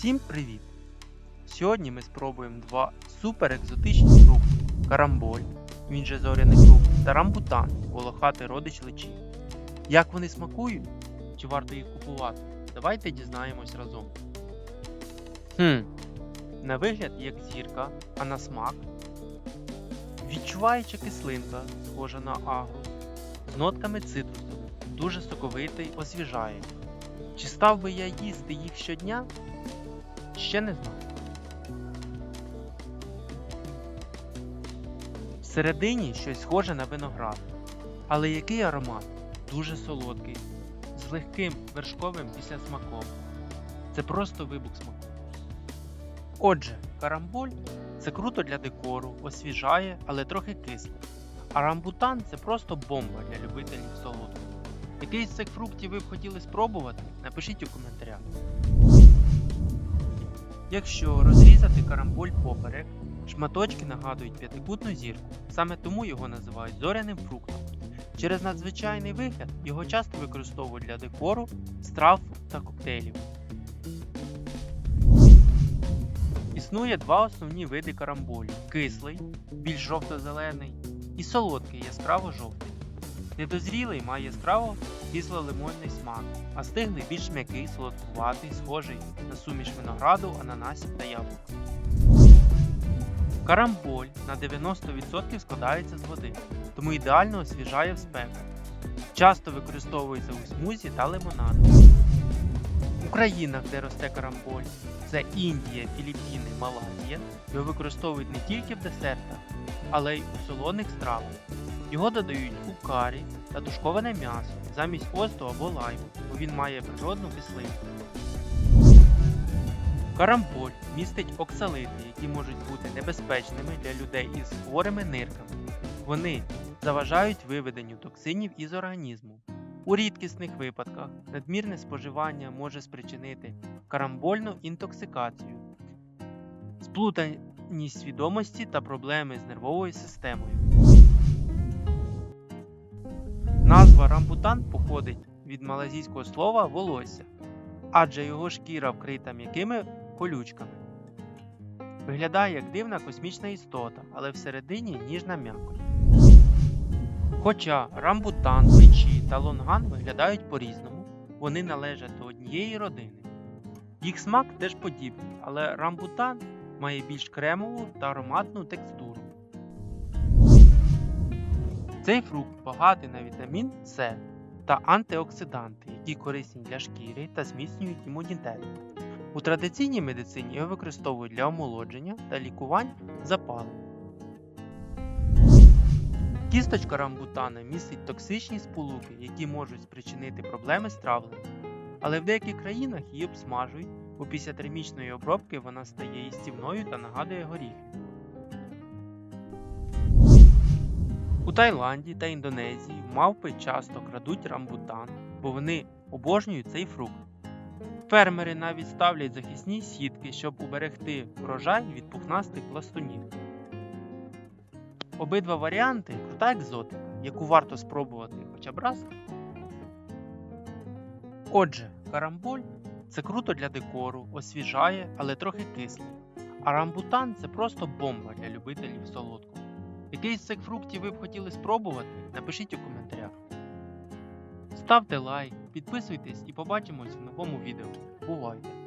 Всім привіт! Сьогодні ми спробуємо два супер екзотичні фрукти карамболь, він же зоряний фрукт, та рамбутан, волохатий родич личі. Як вони смакують? Чи варто їх купувати? Давайте дізнаємось разом. Хм, на вигляд як зірка, а на смак. Відчуваюча кислинка, схожа на агрус, з нотками цитрусових, дуже соковитий, освіжає. Чи став би я їсти їх щодня? Ще не знаю. Всередині щось схоже на виноград. Але який аромат? Дуже солодкий, з легким вершковим післясмаком. Це просто вибух смаку. Отже, карамболь це круто для декору, освіжає, але трохи кисле. А рамбутан це просто бомба для любителів солодкого. Який з цих фруктів ви б хотіли спробувати? Напишіть у коментарях. Якщо розрізати карамболь поперек, шматочки нагадують п'ятикутну зірку, саме тому його називають зоряним фруктом. Через надзвичайний вигляд його часто використовують для декору, страв та коктейлів. Існує два основні види карамболю: кислий, більш жовто-зелений, і солодкий яскраво-жовтий. Недозрілий має яскраво кисло-лимонний смак, а стиглий більш м'який, солодкуватий, схожий на суміш винограду, ананасів та яблук. Карамболь на 90% складається з води, тому ідеально освіжає в спеку. Часто використовується у смузі та лимонаду. У країнах, де росте карамболь, це Індія, Філіппіни, Малайзія, його використовують не тільки в десертах, але й у солоних стравах. Його додають у карі та тушковане м'ясо замість оцту або лайму, бо він має природну кислинку. Карамболь містить оксалити, які можуть бути небезпечними для людей із хворими нирками. Вони заважають виведенню токсинів із організму. У рідкісних випадках надмірне споживання може спричинити карамбольну інтоксикацію, сплутаність свідомості та проблеми з нервовою системою. Назва рамбутан походить від малазійського слова волосся, адже його шкіра вкрита м'якими колючками. Виглядає як дивна космічна істота, але всередині ніжна м'якоть. Хоча рамбутан, личі та лонган виглядають по-різному, вони належать до однієї родини. Їх смак теж подібний, але рамбутан має більш кремову та ароматну текстуру. Цей фрукт багатий на вітамін С та антиоксиданти, які корисні для шкіри та зміцнюють імунітет. У традиційній медицині його використовують для омолодження та лікувань запалень. Кісточка рамбутана містить токсичні сполуки, які можуть спричинити проблеми з травленням. Але в деяких країнах її обсмажують, бо після термічної обробки вона стає їстівною та нагадує горіхи. У Таїланді та Індонезії мавпи часто крадуть рамбутан, бо вони обожнюють цей фрукт. Фермери навіть ставлять захисні сітки, щоб уберегти врожай від пухнастих пластунів. Обидва варіанти крута екзотика, яку варто спробувати хоча б раз. Отже, карамболь це круто для декору, освіжає, але трохи кислий. А рамбутан це просто бомба для любителів солодкого. Який з цих фруктів ви б хотіли спробувати? Напишіть у коментарях. Ставте лайк, підписуйтесь і побачимось в новому відео. Бувайте!